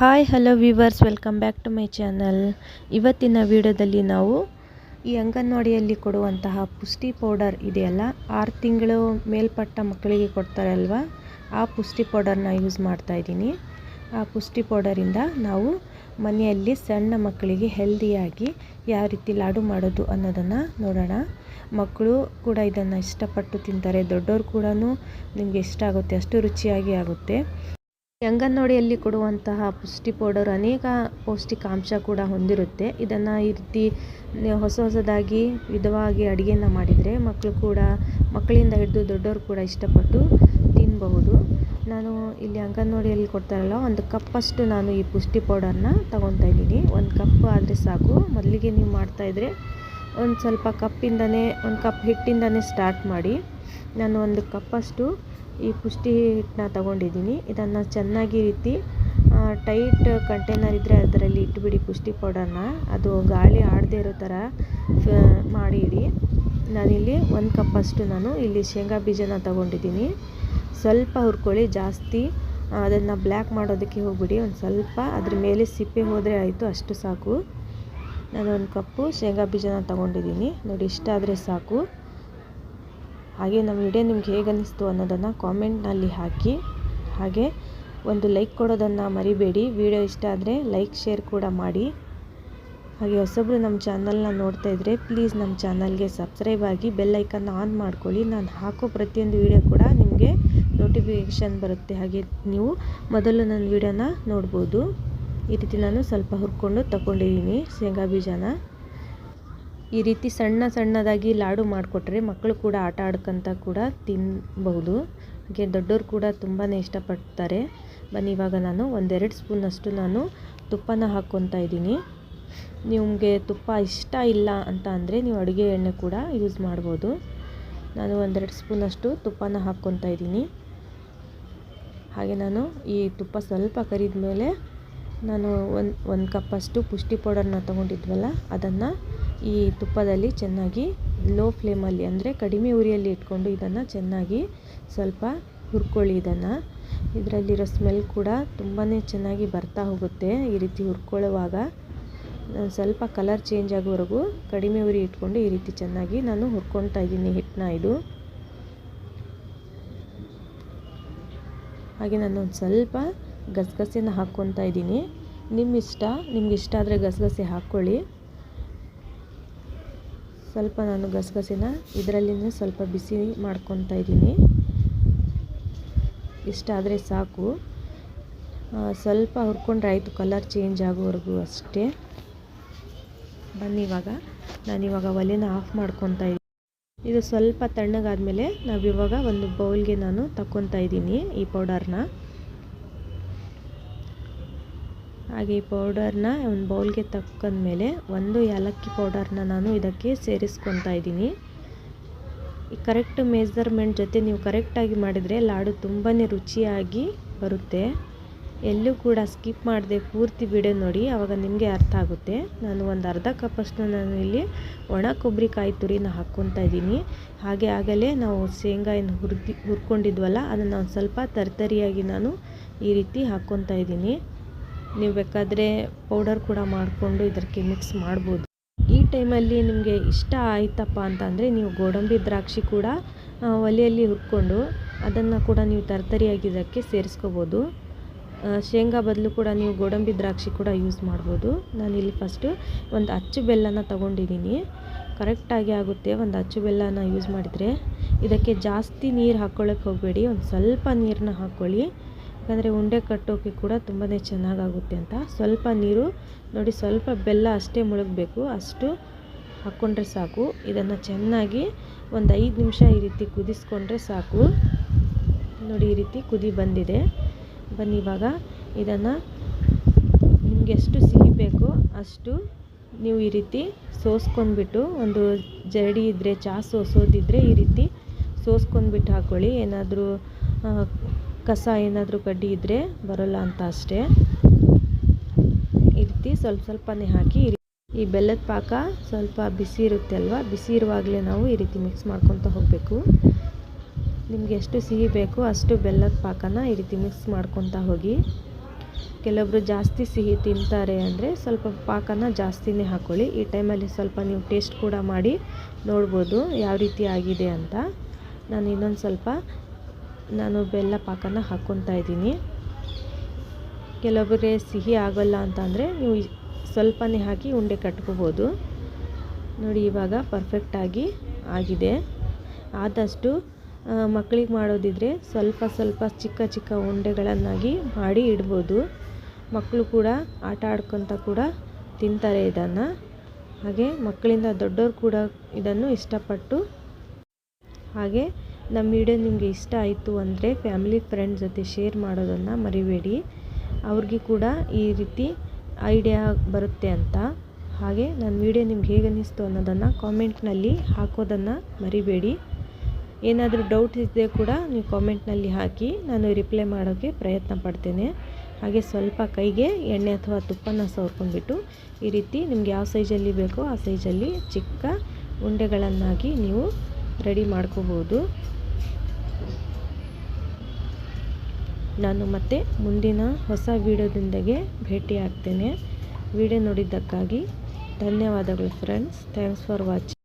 Hi hello viewers welcome back to my channel ಇವತ್ತಿನ ವಿಡಿಯೋದಲ್ಲಿ ನಾವು ಈ ಅಂಗನವಾಡಿಯಲ್ಲಿ ಕೊಡುವಂತಹ ಪುಷ್ಟಿ ಪೌಡರ್ ಇದೆಯಲ್ಲ? ಆರು ತಿಂಗಳು ಮೇಲ್ಪಟ್ಟ ಮಕ್ಕಳಿಗೆ ಕೊಡ್ತಾರೆ ಅಲ್ವಾ? ಆ ಪುಷ್ಟಿ ಪೌಡರ್ನ ಯೂಸ್ ಮಾಡ್ತಾ ಇದ್ದೀನಿ. ಆ ಪುಷ್ಟಿ ಪೌಡರಿಂದ ನಾವು ಮನೆಯಲ್ಲಿ ಸಣ್ಣ ಮಕ್ಕಳಿಗೆ ಹೆಲ್ದಿಯಾಗಿ ಯಾವ ರೀತಿ ಲಾಡು ಮಾಡೋದು ಅನ್ನೋದನ್ನು ನೋಡೋಣ. ಮಕ್ಕಳು ಕೂಡ ಇದನ್ನು ಇಷ್ಟಪಟ್ಟು ತಿಂತಾರೆ, ದೊಡ್ಡವರು ಕೂಡ ನಿಮಗೆ ಇಷ್ಟ ಆಗುತ್ತೆ, ಅಷ್ಟು ರುಚಿಯಾಗಿ ಆಗುತ್ತೆ. ಅಂಗನವಾಡಿಯಲ್ಲಿ ಕೊಡುವಂತಹ ಪುಷ್ಟಿ ಪೌಡರ್ ಅನೇಕ ಪೌಷ್ಟಿಕಾಂಶ ಕೂಡ ಹೊಂದಿರುತ್ತೆ. ಇದನ್ನು ಈ ರೀತಿ ಹೊಸ ಹೊಸದಾಗಿ ವಿಧವಾಗಿ ಅಡುಗೆನ ಮಾಡಿದರೆ ಮಕ್ಕಳು ಕೂಡ, ಮಕ್ಕಳಿಂದ ಹಿಡಿದು ದೊಡ್ಡವರು ಕೂಡ ಇಷ್ಟಪಟ್ಟು ತಿನ್ನಬಹುದು ನಾನು ಇಲ್ಲಿ ಅಂಗನವಾಡಿಯಲ್ಲಿ ಕೊಡ್ತಾರಲ್ಲ, ಒಂದು ಕಪ್ಪಷ್ಟು ನಾನು ಈ ಪುಷ್ಟಿ ಪೌಡರ್ನ ತೊಗೊತಾ ಇದ್ದೀನಿ. ಒಂದು ಕಪ್ ಆದರೆ ಸಾಕು. ಮೊದಲಿಗೆ ನೀವು ಮಾಡ್ತಾಯಿದ್ರೆ ಒಂದು ಸ್ವಲ್ಪ ಕಪ್ಪಿಂದನೇ ಒಂದು ಕಪ್ ಹಿಟ್ಟಿಂದನೇ ಸ್ಟಾರ್ಟ್ ಮಾಡಿ. ನಾನು ಒಂದು ಕಪ್ಪಷ್ಟು ಈ ಪುಷ್ಟಿ ಹಿಟ್ಟನ್ನ ತಗೊಂಡಿದ್ದೀನಿ. ಇದನ್ನು ಚೆನ್ನಾಗಿ ರೀತಿ ಟೈಟ್ ಕಂಟೈನರ್ ಇದ್ದರೆ ಅದರಲ್ಲಿ ಇಟ್ಬಿಡಿ ಪುಷ್ಟಿ ಪೌಡರ್ನ. ಅದು ಗಾಳಿ ಆಡದೇ ಇರೋ ಥರ ಮಾಡಿ ಇಡಿ ನಾನಿಲ್ಲಿ ಒಂದು ಕಪ್ಪಷ್ಟು ನಾನು ಇಲ್ಲಿ ಶೇಂಗಾ ಬೀಜನ ತಗೊಂಡಿದ್ದೀನಿ. ಸ್ವಲ್ಪ ಹುರ್ಕೊಳ್ಳಿ, ಜಾಸ್ತಿ ಅದನ್ನು ಬ್ಲ್ಯಾಕ್ ಮಾಡೋದಕ್ಕೆ ಹೋಗ್ಬಿಡಿ. ಒಂದು ಸ್ವಲ್ಪ ಅದ್ರ ಮೇಲೆ ಸಿಪ್ಪೆ ಹೋದರೆ ಆಯಿತು, ಅಷ್ಟು ಸಾಕು. ನಾನು ಒಂದು ಕಪ್ಪು ಶೇಂಗಾ ಬೀಜನ ತಗೊಂಡಿದ್ದೀನಿ. ನೋಡಿ, ಇಷ್ಟ ಆದರೆ ಸಾಕು. ಹಾಗೆ ನಮ್ಮ ವಿಡಿಯೋ ನಿಮ್ಗೆ ಹೇಗೆ ಅನ್ನಿಸ್ತು ಅನ್ನೋದನ್ನು ಕಾಮೆಂಟ್ನಲ್ಲಿ ಹಾಕಿ. ಹಾಗೆ ಒಂದು ಲೈಕ್ ಕೊಡೋದನ್ನು ಮರಿಬೇಡಿ. ವಿಡಿಯೋ ಇಷ್ಟ ಆದರೆ ಲೈಕ್, ಶೇರ್ ಕೂಡ ಮಾಡಿ. ಹಾಗೆ ಹೊಸೊಬ್ಬರು ನಮ್ಮ ಚಾನಲ್ನ ನೋಡ್ತಾ ಇದ್ದರೆ ಪ್ಲೀಸ್ ನಮ್ಮ ಚಾನಲ್ಗೆ ಸಬ್ಸ್ಕ್ರೈಬ್ ಆಗಿ ಬೆಲ್ ಐಕನ್ನ ಆನ್ ಮಾಡ್ಕೊಳ್ಳಿ. ನಾನು ಹಾಕೋ ಪ್ರತಿಯೊಂದು ವಿಡಿಯೋ ಕೂಡ ನಿಮಗೆ ನೋಟಿಫಿಕೇಷನ್ ಬರುತ್ತೆ. ಹಾಗೆ ನೀವು ಮೊದಲು ನನ್ನ ವಿಡಿಯೋನ ನೋಡ್ಬೋದು. ಈ ರೀತಿ ನಾನು ಸ್ವಲ್ಪ ಹುರ್ಕೊಂಡು ತಗೊಂಡಿದ್ದೀನಿ ಶೇಂಗಾ ಬೀಜನ. ಈ ರೀತಿ ಸಣ್ಣ ಸಣ್ಣದಾಗಿ ಲಾಡು ಮಾಡಿಕೊಟ್ರೆ ಮಕ್ಕಳು ಕೂಡ ಆಟ ಆಡ್ಕೊಂತ ಕೂಡ ತಿನ್ನಬಹುದು ಹಾಗೆ ದೊಡ್ಡವರು ಕೂಡ ತುಂಬಾ ಇಷ್ಟಪಡ್ತಾರೆ. ಬನ್ನಿ, ಇವಾಗ ನಾನು ಒಂದೆರಡು ಸ್ಪೂನಷ್ಟು ನಾನು ತುಪ್ಪನ ಹಾಕ್ಕೊತಾ ಇದ್ದೀನಿ. ನಿಮಗೆ ತುಪ್ಪ ಇಷ್ಟ ಇಲ್ಲ ಅಂತ ಅಂದರೆ ನೀವು ಅಡುಗೆ ಎಣ್ಣೆ ಕೂಡ ಯೂಸ್ ಮಾಡ್ಬೋದು. ನಾನು ಒಂದೆರಡು ಸ್ಪೂನಷ್ಟು ತುಪ್ಪನ ಹಾಕ್ಕೊತಾ ಇದ್ದೀನಿ. ಹಾಗೆ ನಾನು ಈ ತುಪ್ಪ ಸ್ವಲ್ಪ ಕರಿದ ಮೇಲೆ ನಾನು ಒಂದು ಒಂದು ಕಪ್ಪಷ್ಟು ಪುಷ್ಟಿ ಪೌಡರ್ನ ತೊಗೊಂಡಿದ್ವಲ್ಲ, ಅದನ್ನು ಈ ತುಪ್ಪದಲ್ಲಿ ಚೆನ್ನಾಗಿ ಲೋ ಫ್ಲೇಮಲ್ಲಿ ಅಂದರೆ ಕಡಿಮೆ ಉರಿಯಲ್ಲಿ ಇಟ್ಕೊಂಡು ಇದನ್ನು ಚೆನ್ನಾಗಿ ಸ್ವಲ್ಪ ಹುರ್ಕೊಳ್ಳಿ ಇದನ್ನು. ಇದರಲ್ಲಿರೋ ಸ್ಮೆಲ್ ಕೂಡ ತುಂಬಾ ಚೆನ್ನಾಗಿ ಬರ್ತಾ ಹೋಗುತ್ತೆ ಈ ರೀತಿ ಹುರ್ಕೊಳ್ಳುವಾಗ. ಸ್ವಲ್ಪ ಕಲರ್ ಚೇಂಜ್ ಆಗೋವರೆಗೂ ಕಡಿಮೆ ಉರಿ ಇಟ್ಕೊಂಡು ಈ ರೀತಿ ಚೆನ್ನಾಗಿ ನಾನು ಹುರ್ಕೊಳ್ತಾ ಇದ್ದೀನಿ ಹಿಟ್ಟನ್ನ ಇದು. ಹಾಗೆ ನಾನು ಒಂದು ಸ್ವಲ್ಪ ಗಸಗಸೆಯನ್ನು ಹಾಕ್ಕೊತಾ ಇದ್ದೀನಿ. ನಿಮ್ಮ ಇಷ್ಟ ನಿಮ್ಗೆ ಇಷ್ಟ ಆದರೆ ಗಸಗಸೆ ಹಾಕ್ಕೊಳ್ಳಿ. ಸ್ವಲ್ಪ ನಾನು ಗಸಗಸೆನ ಇದರಲ್ಲಿ ಸ್ವಲ್ಪ ಬಿಸಿ ಮಾಡ್ಕೊತಾ ಇದ್ದೀನಿ. ಇಷ್ಟ ಆದರೆ ಸಾಕು. ಸ್ವಲ್ಪ ಹುರ್ಕೊಂಡ್ರೆ ಆಯಿತು, ಕಲರ್ ಚೇಂಜ್ ಆಗೋವರೆಗೂ ಅಷ್ಟೇ. ಬನ್ನಿ ಇವಾಗ. ನಾನಿವಾಗ ಒಲೆನ ಆಫ್ ಮಾಡ್ಕೊತಾ ಇದ್ದೀನಿ. ಇದು ಸ್ವಲ್ಪ ತಣ್ಣಗಾದಮೇಲೆ ನಾವಿವಾಗ ಒಂದು ಬೌಲ್ಗೆ ನಾನು ತಗೊತಾ ಇದ್ದೀನಿ ಈ ಪೌಡರ್ನ. ಹಾಗೆ ಈ ಪೌಡರ್ನ ಒಂದು ಬೌಲ್ಗೆ ತಕ್ಕಂದ್ಮೇಲೆ ಒಂದು ಏಲಕ್ಕಿ ಪೌಡರ್ನ ನಾನು ಇದಕ್ಕೆ ಸೇರಿಸ್ಕೊತಾ ಇದ್ದೀನಿ. ಈ ಕರೆಕ್ಟ್ ಮೆಜರ್ಮೆಂಟ್ ಜೊತೆ ನೀವು ಕರೆಕ್ಟಾಗಿ ಮಾಡಿದರೆ ಲಾಡು ತುಂಬಾ ರುಚಿಯಾಗಿ ಬರುತ್ತೆ. ಎಲ್ಲೂ ಕೂಡ ಸ್ಕಿಪ್ ಮಾಡದೆ ಪೂರ್ತಿ ವಿಡಿಯೋ ನೋಡಿ ಆವಾಗ ನಿಮಗೆ ಅರ್ಥ ಆಗುತ್ತೆ. ನಾನು ಒಂದು ಅರ್ಧ ಕಪ್ಪಷ್ಟು ನಾನು ಇಲ್ಲಿ ಒಣ ಕೊಬ್ಬರಿ ಕಾಯಿ ತುರಿನ ಹಾಕ್ಕೊತಾ ಇದ್ದೀನಿ. ಹಾಗೆ ಆಗಲೇ ನಾವು ಶೇಂಗಾ ಏನು ಹುರಿದು ಹುರ್ಕೊಂಡಿದ್ವಲ್ಲ, ಅದನ್ನು ಒಂದು ಸ್ವಲ್ಪ ತರಿತರಿಯಾಗಿ ನಾನು ಈ ರೀತಿ ಹಾಕ್ಕೊತಾ ಇದ್ದೀನಿ. ನೀವು ಬೇಕಾದರೆ ಪೌಡರ್ ಕೂಡ ಮಾಡಿಕೊಂಡು ಇದಕ್ಕೆ ಮಿಕ್ಸ್ ಮಾಡ್ಬೋದು. ಈ ಟೈಮಲ್ಲಿ ನಿಮಗೆ ಇಷ್ಟ ಆಯ್ತಪ್ಪ ಅಂತಂದರೆ ನೀವು ಗೋಡಂಬಿ ದ್ರಾಕ್ಷಿ ಕೂಡ ಒಲೆಯಲ್ಲಿ ಹುರ್ಕೊಂಡು ಅದನ್ನು ಕೂಡ ನೀವು ತರ್ತರಿಯಾಗಿ ಇದಕ್ಕೆ ಸೇರಿಸ್ಕೋಬೋದು. ಶೇಂಗಾ ಬದಲು ಕೂಡ ನೀವು ಗೋಡಂಬಿ ದ್ರಾಕ್ಷಿ ಕೂಡ ಯೂಸ್ ಮಾಡ್ಬೋದು. ನಾನಿಲ್ಲಿ ಫಸ್ಟು ಒಂದು ಅಚ್ಚು ಬೆಲ್ಲನ ತೊಗೊಂಡಿದ್ದೀನಿ. ಕರೆಕ್ಟಾಗಿ ಆಗುತ್ತೆ ಒಂದು ಅಚ್ಚು ಬೆಲ್ಲನ ಯೂಸ್ ಮಾಡಿದರೆ. ಇದಕ್ಕೆ ಜಾಸ್ತಿ ನೀರು ಹಾಕ್ಕೊಳ್ಳೋಕ್ಕೆ ಹೋಗಬೇಡಿ, ಒಂದು ಸ್ವಲ್ಪ ನೀರನ್ನ ಹಾಕ್ಕೊಳ್ಳಿ ಯಾಕಂದರೆ ಉಂಡೆ ಕಟ್ಟೋಕೆ ಕೂಡ ತುಂಬಾ ಚೆನ್ನಾಗಾಗುತ್ತೆ ಅಂತ. ಸ್ವಲ್ಪ ನೀರು, ನೋಡಿ ಸ್ವಲ್ಪ ಬೆಲ್ಲ ಅಷ್ಟೇ ಮುಳುಗಬೇಕು. ಅಷ್ಟು ಹಾಕ್ಕೊಂಡ್ರೆ ಸಾಕು. ಇದನ್ನು ಚೆನ್ನಾಗಿ ಒಂದು ಐದು ನಿಮಿಷ ಈ ರೀತಿ ಕುದಿಸ್ಕೊಂಡ್ರೆ ಸಾಕು. ನೋಡಿ ಈ ರೀತಿ ಕುದಿ ಬಂದಿದೆ. ಬನ್ನಿ ಇವಾಗ ಇದನ್ನು ನಿಮ್ಗೆ ಎಷ್ಟು ಸಿಹಿ ಬೇಕೋ ಅಷ್ಟು ನೀವು ಈ ರೀತಿ ಸೋಸ್ಕೊಂಡ್ಬಿಟ್ಟು ಒಂದು ಜರಡಿ ಇದ್ದರೆ ಚಾ ಸೋಸೋದಿದ್ದರೆ ಈ ರೀತಿ ಸೋಸ್ಕೊಂಡ್ಬಿಟ್ಟು ಹಾಕ್ಕೊಳ್ಳಿ ಏನಾದರೂ ಕಸ ಏನಾದರೂ ಕಡ್ಡಿ ಇದ್ದರೆ ಬರೋಲ್ಲ ಅಂತ ಅಷ್ಟೇ. ಈ ರೀತಿ ಸ್ವಲ್ಪ ಸ್ವಲ್ಪನೇ ಹಾಕಿ ಈ ಬೆಲ್ಲದ ಪಾಕ ಸ್ವಲ್ಪ ಬಿಸಿ ಇರುತ್ತೆ ಅಲ್ವಾ? ಬಿಸಿ ಇರುವಾಗಲೇ ನಾವು ಈ ರೀತಿ ಮಿಕ್ಸ್ ಮಾಡ್ಕೊತ ಹೋಗಬೇಕು. ನಿಮಗೆ ಎಷ್ಟು ಸಿಹಿ ಬೇಕೋ ಅಷ್ಟು ಬೆಲ್ಲದ ಪಾಕನ ಈ ರೀತಿ ಮಿಕ್ಸ್ ಮಾಡ್ಕೊತ ಹೋಗಿ. ಕೆಲವೊಬ್ಬರು ಜಾಸ್ತಿ ಸಿಹಿ ತಿಂತಾರೆ ಅಂದರೆ ಸ್ವಲ್ಪ ಪಾಕನ ಜಾಸ್ತಿನೇ ಹಾಕ್ಕೊಳ್ಳಿ ಈ ಟೈಮಲ್ಲಿ ಸ್ವಲ್ಪ ನೀವು ಟೇಸ್ಟ್ ಕೂಡ ಮಾಡಿ ನೋಡ್ಬೋದು ಯಾವ ರೀತಿ ಆಗಿದೆ ಅಂತ. ನಾನು ಇನ್ನೊಂದು ಸ್ವಲ್ಪ ನಾನು ಬೆಲ್ಲ ಪಾಕನ ಹಾಕ್ಕೊತಾ ಇದ್ದೀನಿ. ಕೆಲವೊಬ್ಬರಿಗೆ ಸಿಹಿ ಆಗೋಲ್ಲ ಅಂತಂದರೆ ನೀವು ಸ್ವಲ್ಪನೇ ಹಾಕಿ ಉಂಡೆ ಕಟ್ಕೋಬೋದು. ನೋಡಿ, ಇವಾಗ ಪರ್ಫೆಕ್ಟಾಗಿ ಆಗಿದೆ. ಆದಷ್ಟು ಮಕ್ಕಳಿಗೆ ಮಾಡೋದಿದ್ರೆ ಸ್ವಲ್ಪ ಸ್ವಲ್ಪ ಚಿಕ್ಕ ಚಿಕ್ಕ ಉಂಡೆಗಳನ್ನಾಗಿ ಮಾಡಿ ಇಡ್ಬೋದು. ಮಕ್ಕಳು ಕೂಡ ಆಟ ಆಡ್ಕೊತ ಕೂಡ ತಿಂತಾರೆ ಇದನ್ನು. ಹಾಗೆ ಮಕ್ಕಳಿಂದ ದೊಡ್ಡವರು ಕೂಡ ಇದನ್ನು ಇಷ್ಟಪಟ್ಟು ಹಾಗೆ ನಮ್ಮ ವಿಡಿಯೋ ನಿಮಗೆ ಇಷ್ಟ ಆಯಿತು ಅಂದರೆ ಫ್ಯಾಮಿಲಿ ಫ್ರೆಂಡ್ ಜೊತೆ ಶೇರ್ ಮಾಡೋದನ್ನು ಮರಿಬೇಡಿ. ಅವ್ರಿಗೆ ಕೂಡ ಈ ರೀತಿ ಐಡಿಯಾ ಬರುತ್ತೆ ಅಂತ. ಹಾಗೆ ನನ್ನ ವಿಡಿಯೋ ನಿಮ್ಗೆ ಹೇಗೆ ಅನ್ನಿಸ್ತು ಅನ್ನೋದನ್ನು ಕಾಮೆಂಟ್ನಲ್ಲಿ ಹಾಕೋದನ್ನು ಮರಿಬೇಡಿ. ಏನಾದರೂ ಡೌಟ್ ಇದ್ದರೆ ಕೂಡ ನೀವು ಕಾಮೆಂಟ್ನಲ್ಲಿ ಹಾಕಿ ನಾನು ರಿಪ್ಲೈ ಮಾಡೋಕ್ಕೆ ಪ್ರಯತ್ನ ಪಡ್ತೇನೆ. ಹಾಗೆ ಸ್ವಲ್ಪ ಕೈಗೆ ಎಣ್ಣೆ ಅಥವಾ ತುಪ್ಪನ ಸವರ್ಕೊಂಡ್ಬಿಟ್ಟು ಈ ರೀತಿ ನಿಮ್ಗೆ ಯಾವ ಸೈಜಲ್ಲಿ ಬೇಕೋ ಆ ಸೈಜಲ್ಲಿ ಚಿಕ್ಕ ಉಂಡೆಗಳನ್ನಾಗಿ ನೀವು ರೆಡಿ ಮಾಡ್ಕೋಬೋದು. ನಾನು ಮತ್ತೆ ಮುಂದಿನ ಹೊಸ ವೀಡಿಯೋದೊಂದಿಗೆ ಭೇಟಿಯಾಗ್ತೇನೆ. ವಿಡಿಯೋ ನೋಡಿದ್ದಕ್ಕಾಗಿ ಧನ್ಯವಾದಗಳು ಫ್ರೆಂಡ್ಸ್ ಥ್ಯಾಂಕ್ಸ್ ಫಾರ್ ವಾಚಿಂಗ್